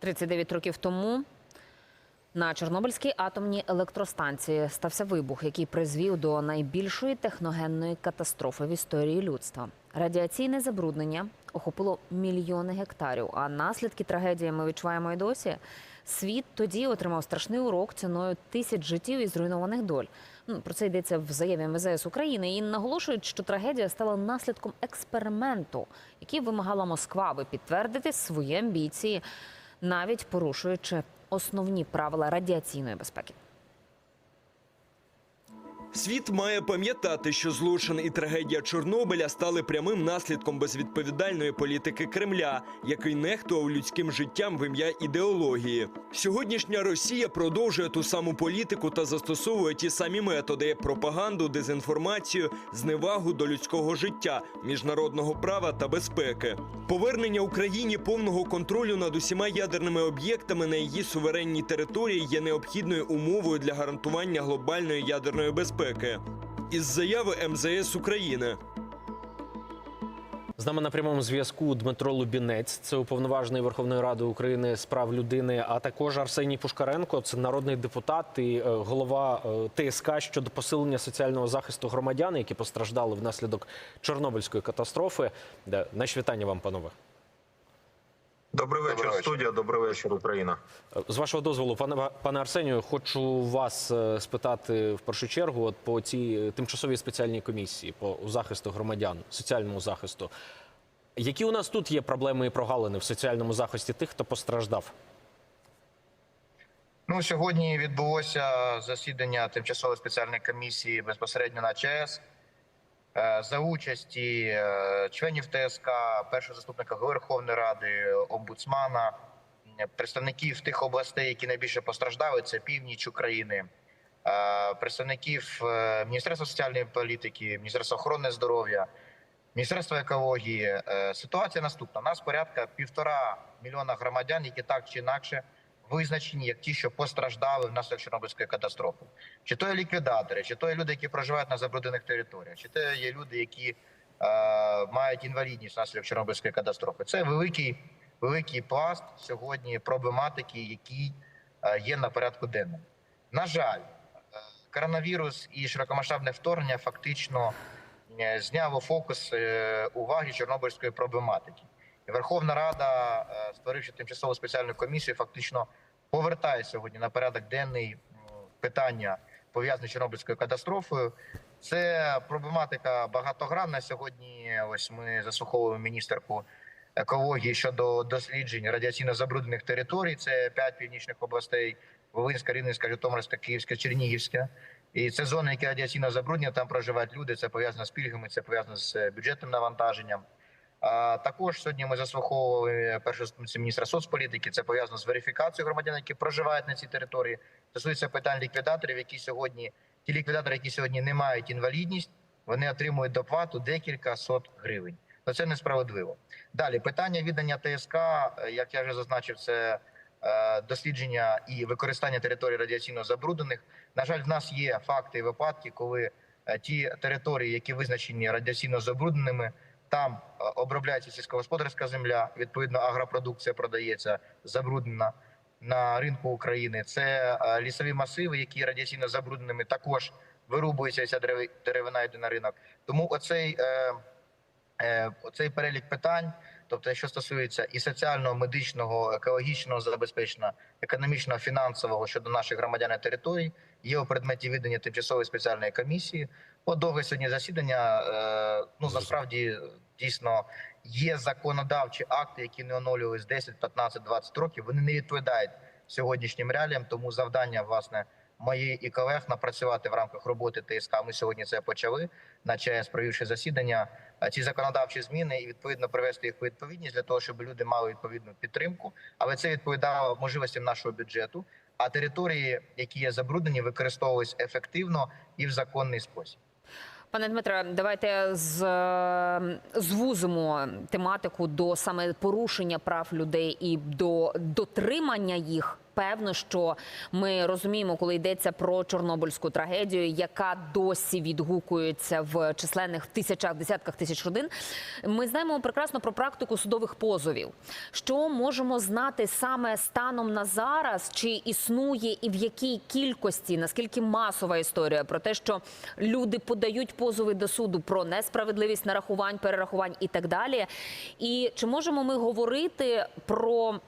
39 років тому на Чорнобильській атомній електростанції стався вибух, який призвів до найбільшої техногенної катастрофи в історії людства. Радіаційне забруднення охопило мільйони гектарів. А наслідки трагедії ми відчуваємо і досі. Світ тоді отримав страшний урок ціною тисяч життів і зруйнованих доль. Ну, Про це йдеться в заяві МВЗС України. І наголошують, що трагедія стала наслідком експерименту, який вимагала Москва, аби підтвердити свої амбіції, навіть порушуючи основні правила радіаційної безпеки. Світ має пам'ятати, що злочин і трагедія Чорнобиля стали прямим наслідком безвідповідальної політики Кремля, який нехтував людським життям в ім'я ідеології. Сьогоднішня Росія продовжує ту саму політику та застосовує ті самі методи: пропаганду, дезінформацію, зневагу до людського життя, міжнародного права та безпеки. Повернення Україні повного контролю над усіма ядерними об'єктами на її суверенній території є необхідною умовою для гарантування глобальної ядерної безпеки. Із заяви МЗС України. З нами на прямому зв'язку Дмитро Лубінець, це уповноважений Верховної Ради України з прав людини, а також Арсеній Пушкаренко, це народний депутат і е, голова е, ТСК щодо посилення соціального захисту громадян, які постраждали внаслідок Чорнобильської катастрофи. Наші вітання вам, панове. Добрий вечір, Добрий вечір. студія. Добрий вечір, Україна. З вашого дозволу, пане пане Арсенію, хочу вас е, спитати в першу чергу, от по цій е, тимчасовій спеціальній комісії по захисту громадян, соціальному захисту. Які у нас тут є проблеми і прогалини в соціальному захисті тих, хто постраждав? Ну сьогодні відбулося засідання тимчасової спеціальної комісії безпосередньо на ЧАЕС е, за участі е, членів ТСК, першого заступника Верховної Ради, омбудсмана, е, представників тих областей, які найбільше постраждали. Це північ України, е, представників е, Міністерства соціальної політики, Міністерства охорони здоров'я. Міністерство екології Е, ситуація наступна: у нас порядка півтора мільйона громадян, які так чи інакше визначені як ті, що постраждали внаслідок Чорнобильської катастрофи. Чи то є ліквідатори, чи то є люди, які проживають на забруднених територіях, чи то є люди, які е, мають інвалідність внаслідок Чорнобильської катастрофи. Це великий, великий пласт сьогодні проблематики, який е, є на порядку денному. На жаль, е, коронавірус і широкомасштабне вторгнення фактично е, зняло фокус уваги чорнобильської проблематики. Верховна Рада, е, створивши тимчасову спеціальну комісію, фактично повертає сьогодні на порядок денний питання пов'язані з Чорнобильською катастрофою. Це проблематика багатогранна. Сьогодні ось ми заслуховуємо міністерку екології щодо досліджень радіаційно забруднених територій. Це п'ять північних областей: Волинська, Рівненська, Житомирська, Київська, Чернігівська. І це зони, які радіаційно забруднені, там проживають люди. Це пов'язано з пільгами, це пов'язано з е, бюджетним навантаженням. Також сьогодні ми заслуховували першого міністра соцполітики. Це пов'язано з верифікацією громадян, які проживають на цій території. Стосується питань ліквідаторів, які сьогодні ті ліквідатори, які сьогодні не мають інвалідність, вони отримують доплату декілька сот гривень. То це несправедливо. Далі питання віддання ТСК, е, як я вже зазначив, це е, дослідження і використання територій радіаційно забруднених. На жаль, в нас є факти і випадки, коли е, ті території, які визначені радіаційно забрудненими, там е, обробляється сільськогосподарська земля. Відповідно, агропродукція продається забруднена на ринку України. Це е, лісові масиви, які радіаційно забрудненими також вирубуються. і Ця дерев- деревина йде на ринок. Тому оцей, е, оцей перелік питань, тобто, що стосується і соціального, медичного, екологічного забезпечення, економічного, фінансового щодо наших громадян і територій, є у предметі віддання тимчасової спеціальної комісії. По довге сьогодні засідання е, ну насправді дійсно є законодавчі акти, які не оновлювалися 10, 15, 20 років. Вони не відповідають сьогоднішнім реаліям. Тому завдання власне мої і колег напрацювати в рамках роботи ТСК. Ми сьогодні це почали на ЧАЕС, провівши засідання. Ці законодавчі зміни і відповідно привести їх у відповідність для того, щоб люди мали відповідну підтримку, але це відповідало можливостям нашого бюджету. А території, які є забруднені, використовувались ефективно і в законний спосіб. Пане Дмитре, давайте з, звузимо тематику до саме порушення прав людей і до дотримання їх Певно, що ми розуміємо, коли йдеться про чорнобильську трагедію, яка досі відгукується в численних тисячах, десятках тисяч родин. Ми знаємо прекрасно про практику судових позовів. Що можемо знати саме станом на зараз, чи існує і в якій кількості, наскільки масова історія про те, що люди подають позови до суду про несправедливість нарахувань, перерахувань і так далі. І чи можемо ми говорити про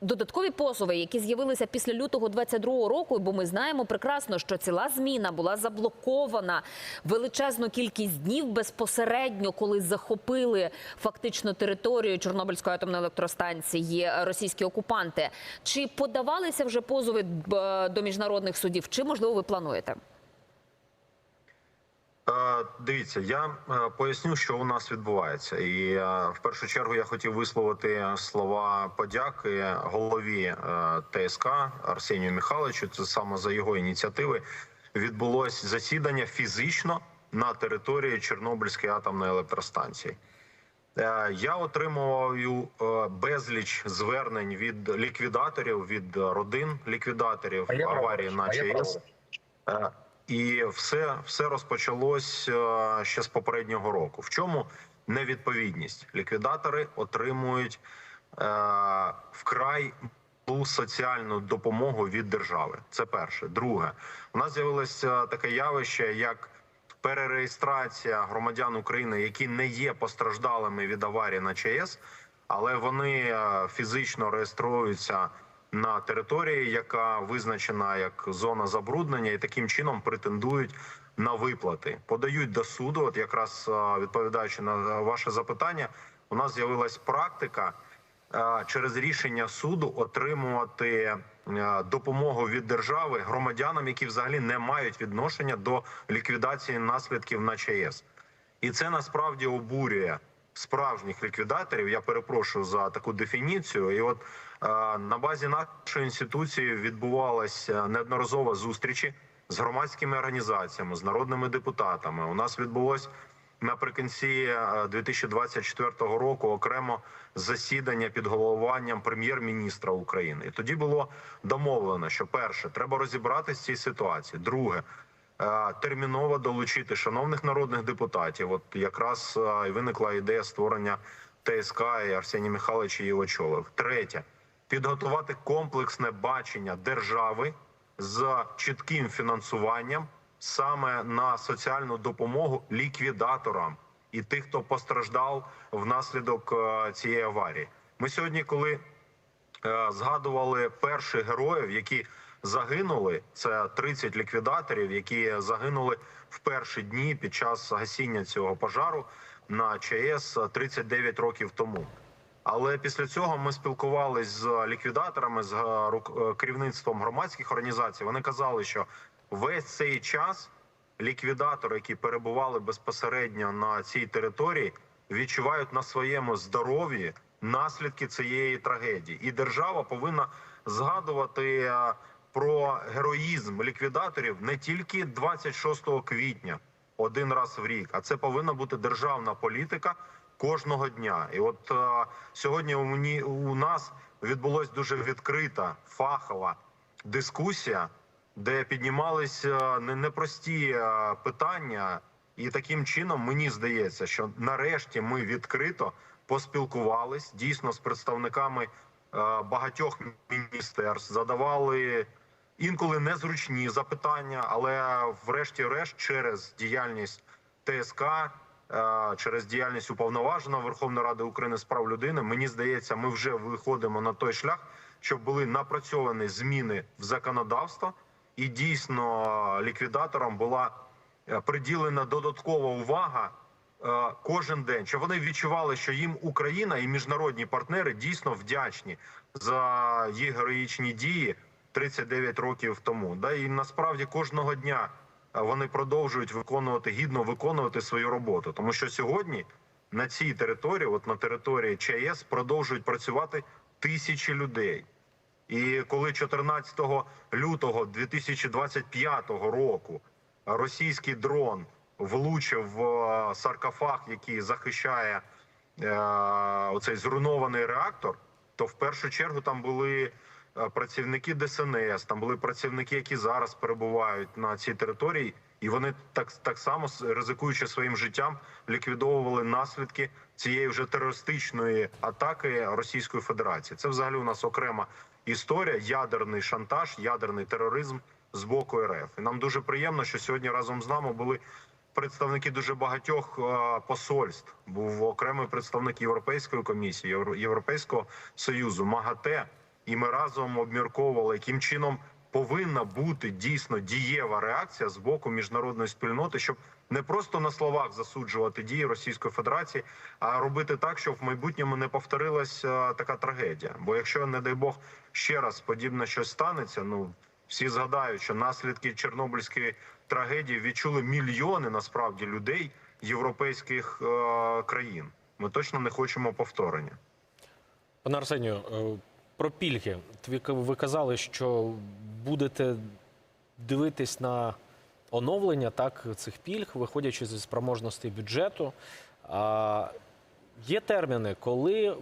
додаткові позови, які з'явилися після лютого 22-го року, бо ми знаємо прекрасно, що ціла зміна була заблокована величезну кількість днів безпосередньо, коли захопили фактично територію Чорнобильської атомної електростанції російські окупанти. Чи подавалися вже позови до міжнародних судів? Чи можливо ви плануєте? Е, Дивіться, я е, поясню, що у нас відбувається, і е, в першу чергу я хотів висловити слова подяки голові ТСК Арсенію Михайловичу. Це саме за його ініціативи відбулось засідання фізично на території Чорнобильської атомної електростанції. Я отримував безліч звернень від ліквідаторів, від родин ліквідаторів аварії на ЧАЕС. І все, все розпочалось е, ще з попереднього року. В чому невідповідність? Ліквідатори отримують е, вкрай соціальну допомогу від держави. Це перше. Друге, у нас з'явилося таке явище, як перереєстрація громадян України, які не є постраждалими від аварії на ЧАЕС, але вони е, фізично реєструються на території, яка визначена як зона забруднення, і таким чином претендують на виплати, подають до суду. От якраз е, відповідаючи на ваше запитання, у нас з'явилась практика е, через рішення суду отримувати е, допомогу від держави громадянам, які взагалі не мають відношення до ліквідації наслідків на ЧАЕС. І це насправді обурює справжніх ліквідаторів. Я перепрошую за таку дефініцію. І от е, на базі нашої інституції відбувалися неодноразово зустрічі з громадськими організаціями, з народними депутатами. У нас відбулось наприкінці е, 2024 року окремо засідання під головуванням прем'єр-міністра України. І тоді було домовлено, що перше треба розібратися з цією ситуацією. Друге. Е, терміново долучити шановних народних депутатів. От якраз е, виникла ідея створення ТСК і Арсеній Михайлович її очолив. Третє підготувати комплексне бачення держави з чітким фінансуванням саме на соціальну допомогу ліквідаторам і тих, хто постраждав внаслідок е, цієї аварії. Ми сьогодні, коли е, згадували перших героїв, які загинули. Це 30 ліквідаторів, які загинули в перші дні під час гасіння цього пожару на ЧАЕС 39 років тому. Але після цього ми спілкувалися з ліквідаторами, з е, е, керівництвом громадських організацій. Вони казали, що весь цей час ліквідатори, які перебували безпосередньо на цій території, відчувають на своєму здоров'ї наслідки цієї трагедії, і держава повинна згадувати е, про героїзм ліквідаторів не тільки 26 квітня, один раз в рік, а це повинна бути державна політика кожного дня. І от е, сьогодні у мені у нас відбулась дуже відкрита фахова дискусія, де піднімалися не- непрості е, питання, і таким чином мені здається, що нарешті ми відкрито поспілкувались дійсно з представниками е, багатьох міністерств, задавали інколи незручні запитання, але врешті-решт, через діяльність ТСК, е, через діяльність уповноваженого Верховної Ради України з прав людини, мені здається, ми вже виходимо на той шлях, щоб були напрацьовані зміни в законодавство, і дійсно е, ліквідаторам була е, приділена додаткова увага е, кожен день, щоб вони відчували, що їм Україна і міжнародні партнери дійсно вдячні за їх героїчні дії 39 років тому. Да і насправді кожного дня е, вони продовжують виконувати гідно виконувати свою роботу, тому що сьогодні на цій території, от на території ЧАЕС, продовжують працювати тисячі людей. І коли 14 лютого 2025 року російський дрон влучив в е, саркофаг, який захищає е, оцей зруйнований реактор, то в першу чергу там були працівники ДСНС, там були працівники, які зараз перебувають на цій території, і вони так, так само ризикуючи своїм життям, ліквідовували наслідки цієї вже терористичної атаки Російської Федерації. Це взагалі у нас окрема історія, ядерний шантаж, ядерний тероризм з боку РФ. І нам дуже приємно, що сьогодні разом з нами були представники дуже багатьох е, посольств. Був окремий представник Європейської комісії, Євро- Європейського союзу, МАГАТЕ, і ми разом обмірковували, яким чином повинна бути дійсно дієва реакція з боку міжнародної спільноти, щоб не просто на словах засуджувати дії Російської Федерації, а робити так, щоб в майбутньому не повторилась е, така трагедія. Бо якщо, не дай Бог, ще раз подібне щось станеться, ну всі згадають, що наслідки Чорнобильської трагедії відчули мільйони насправді людей європейських е, країн. Ми точно не хочемо повторення. Пане Арсенію, е, про пільги. Ви казали, що будете дивитись на оновлення так, цих пільг, виходячи зі спроможності бюджету. А є терміни, коли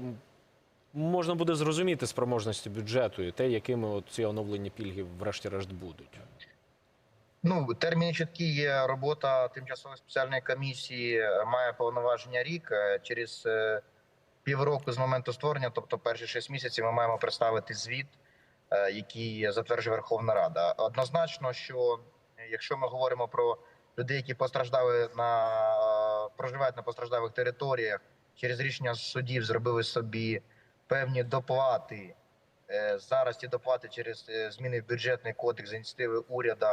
можна буде зрозуміти спроможності бюджету і те, якими от ці оновлені пільги врешті-решт будуть. Ну, терміни чіткі є. Робота тимчасової спеціальної комісії має повноваження рік. Е, Через е, півроку з моменту створення, тобто перші шість місяців, ми маємо представити звіт, е, який затверджує Верховна Рада. Однозначно, що е, якщо ми говоримо про людей, які постраждали на е, проживають на постраждалих територіях, через рішення судів зробили собі певні доплати. Зараз ці доплати через зміни в бюджетний кодекс за ініціативи уряду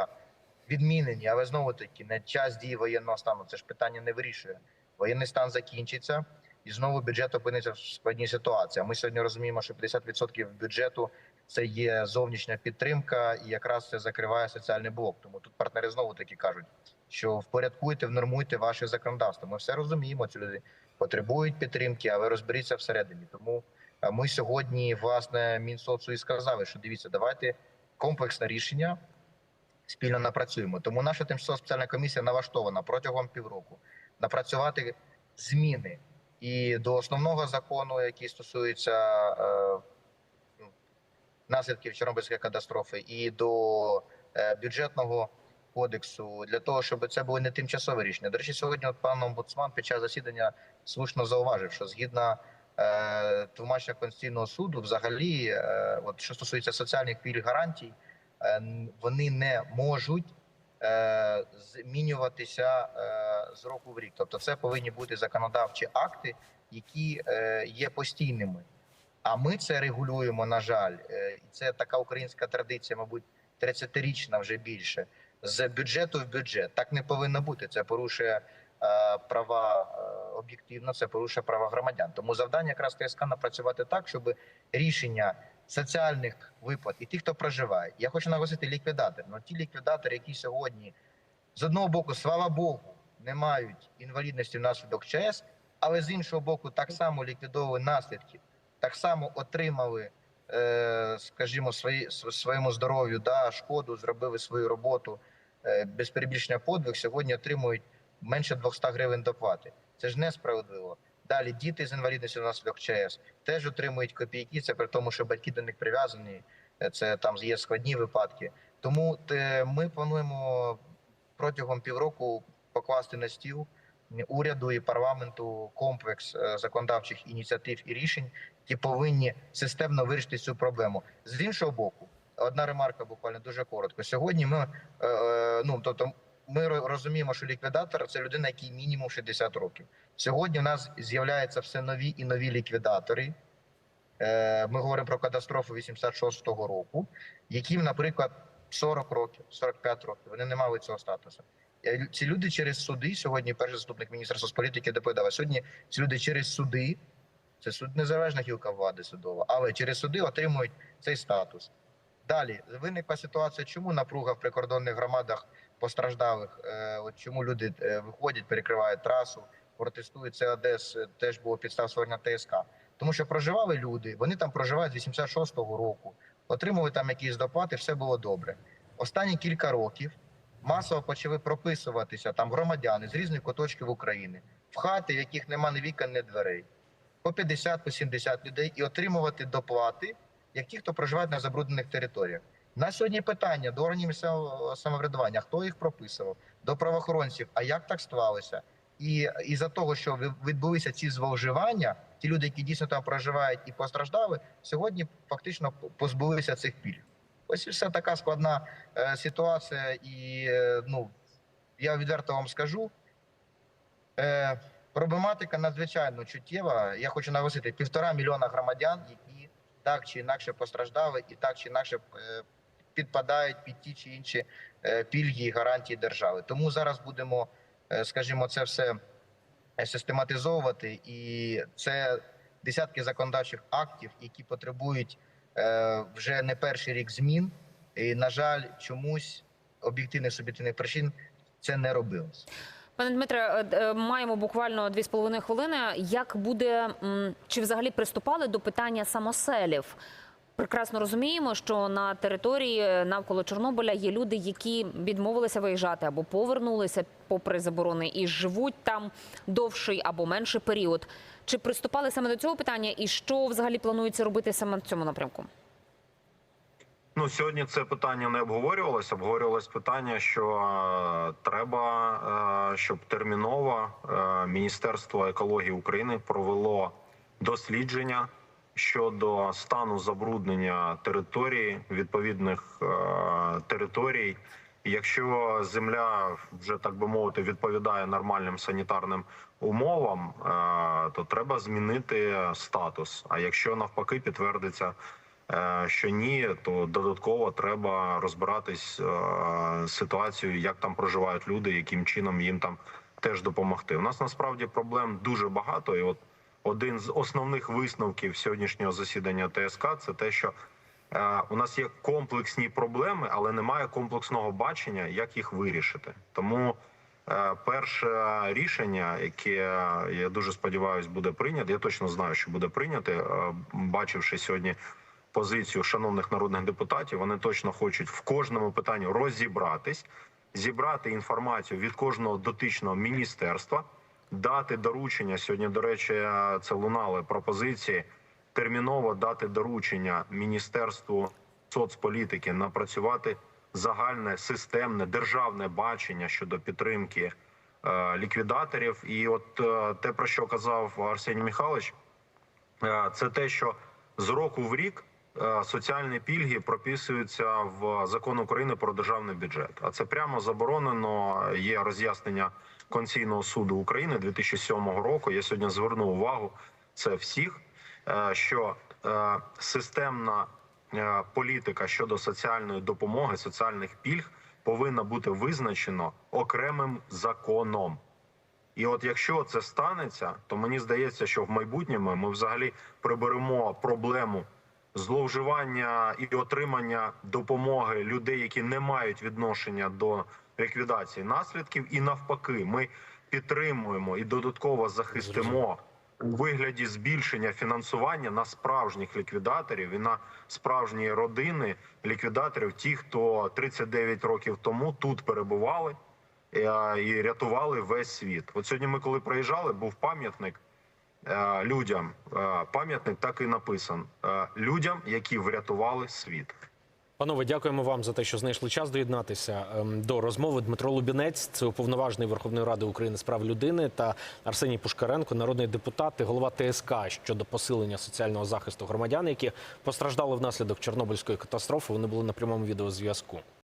відмінені, але знову таки на час дії воєнного стану це ж питання не вирішує. Воєнний стан закінчиться, і знову бюджет опиниться в складній ситуації. Ми сьогодні розуміємо, що 50% бюджету це є зовнішня підтримка, і якраз це закриває соціальний блок. Тому тут партнери знову таки кажуть, що впорядкуйте, внормуйте ваше законодавство. Ми все розуміємо. Ці люди потребують підтримки, але розберіться всередині. Тому ми сьогодні, власне, Мінсоцу і сказали, що дивіться, давайте комплексне рішення спільно напрацюємо. Тому наша тимчасова спеціальна комісія налаштована протягом півроку напрацювати зміни і до основного закону, який стосується е, ну, наслідків Чорнобильської катастрофи, і до е, бюджетного кодексу для того, щоб це були не тимчасові рішення. До речі, сьогодні от пан омбудсман під час засідання слушно зауважив, що згідно е, тлумачення конституційного суду, взагалі, е, от що стосується соціальних пільг гарантій, вони не можуть змінюватися е, з року в рік. Тобто, це повинні бути законодавчі акти, які е, є постійними. А ми це регулюємо, на жаль, Е, і це така українська традиція, мабуть, 30-річна вже більше. З бюджету в бюджет так не повинно бути. Це порушує е, права е, об'єктивно, це порушує права громадян. Тому завдання якраз ТСК напрацювати так, щоб рішення соціальних виплат і тих, хто проживає. Я хочу наголосити ліквідатор. Ну ті ліквідатори, які сьогодні з одного боку, слава Богу, не мають інвалідності внаслідок ЧС, але з іншого боку, так само ліквідовували наслідки, так само отримали, е, скажімо, свої, своєму здоров'ю да, шкоду, зробили свою роботу е, без перебільшення подвиг. Сьогодні отримують менше 200 гривень доплати. Це ж несправедливо. Далі діти з інвалідністю внаслідок ЧС теж отримують копійки. Це при тому, що батьки до них прив'язані. Е, Це там є складні випадки. Тому те, ми плануємо протягом півроку покласти на стіл уряду і парламенту комплекс е, законодавчих ініціатив і рішень, які повинні системно вирішити цю проблему. З іншого боку, одна ремарка буквально дуже коротко. Сьогодні ми е, е, ну тобто. Ми розуміємо, що ліквідатор це людина, який мінімум 60 років. Сьогодні в нас з'являються все нові і нові ліквідатори. Е, Ми говоримо про катастрофу 86-го року, яким, наприклад, 40 років, 45 років. Вони не мали цього статусу. Е, Ці люди через суди сьогодні. Перший заступник міністра соцполітики доповідав. Сьогодні ці люди через суди. Це суд незалежна гілка влади судова, але через суди отримують цей статус. Далі виникла ситуація, чому напруга в прикордонних громадах постраждалих, е, от чому люди е, виходять, перекривають трасу, протестують. Це Одес е, теж було підстав створення ТСК. Тому що проживали люди, вони там проживають з 86-го року, отримували там якісь доплати, все було добре. Останні кілька років масово почали прописуватися там громадяни з різних куточків України в хати, в яких нема ні вікон, ні дверей, по 50, по 70 людей, і отримувати доплати як ті, хто проживають на забруднених територіях. На сьогодні питання до органів місцевого самоврядування, хто їх прописував, до правоохоронців, а як так склалося? І із-за того, що відбулися ці зловживання, ті люди, які дійсно там проживають і постраждали, сьогодні фактично позбулися цих пільг. Ось і все така складна е, ситуація, і е, ну я відверто вам скажу. Е, проблематика надзвичайно чуттєва. Я хочу наголосити півтора мільйона громадян, які так чи інакше постраждали, і так чи інакше е, підпадають під ті чи інші е, пільги і гарантії держави. Тому зараз будемо, е, скажімо, це все е, систематизовувати, і це десятки законодавчих актів, які потребують вже не перший рік змін. І, на жаль, чомусь об'єктивних суб'єктивних причин це не робилось. Пане Дмитре, маємо буквально дві з половиною хвилини. Як буде чи взагалі приступали до питання самоселів? Прекрасно розуміємо, що на території е, навколо Чорнобиля є люди, які відмовилися виїжджати або повернулися попри заборони і живуть там довший або менший період. Чи приступали саме до цього питання, і що взагалі планується робити саме в цьому напрямку? Ну сьогодні це питання не обговорювалося. Обговорювалось питання, що е, треба, е, щоб терміново Міністерство екології України провело дослідження щодо стану забруднення території відповідних е, територій. Якщо земля вже так би мовити відповідає нормальним санітарним умовам, е, то треба змінити статус. А якщо навпаки підтвердиться Е, що ні, то додатково треба розбиратись е, ситуацією, як там проживають люди, яким чином їм там теж допомогти. У нас насправді проблем дуже багато, і от один з основних висновків сьогоднішнього засідання ТСК це те, що е, у нас є комплексні проблеми, але немає комплексного бачення, як їх вирішити. Тому е, перше рішення, яке я дуже сподіваюся, буде прийнято. Я точно знаю, що буде прийнято, е, бачивши сьогодні позицію шановних народних депутатів. Вони точно хочуть в кожному питанні розібратись, зібрати інформацію від кожного дотичного міністерства, дати доручення. Сьогодні, до речі, це лунали пропозиції. Терміново дати доручення міністерству соцполітики напрацювати загальне системне державне бачення щодо підтримки е, ліквідаторів. І от е, те, про що казав Арсеній Михайлович, е, це те, що з року в рік е, соціальні пільги прописуються в закон України про державний бюджет. А це прямо заборонено. Є роз'яснення Конституційного суду України 2007 року. Я сьогодні звернув увагу це всіх, е, що е, системна е, політика щодо соціальної допомоги, соціальних пільг повинна бути визначено окремим законом. І от якщо це станеться, то мені здається, що в майбутньому ми взагалі приберемо проблему зловживання і отримання допомоги людей, які не мають відношення до ліквідації наслідків, і навпаки, ми підтримуємо і додатково захистимо у вигляді збільшення фінансування на справжніх ліквідаторів і на справжні родини ліквідаторів, ті, хто 39 років тому тут перебували е, і рятували весь світ. От сьогодні ми, коли приїжджали, був пам'ятник е, людям. Е, Пам'ятник так і написан людям, які врятували світ. Панове, дякуємо вам за те, що знайшли час доєднатися ем, до розмови. Дмитро Лубінець, це уповноважений Верховної Ради України з прав людини, та Арсеній Пушкаренко, народний депутат і голова ТСК щодо посилення соціального захисту громадян, які постраждали внаслідок Чорнобильської катастрофи. Вони були на прямому відеозв'язку.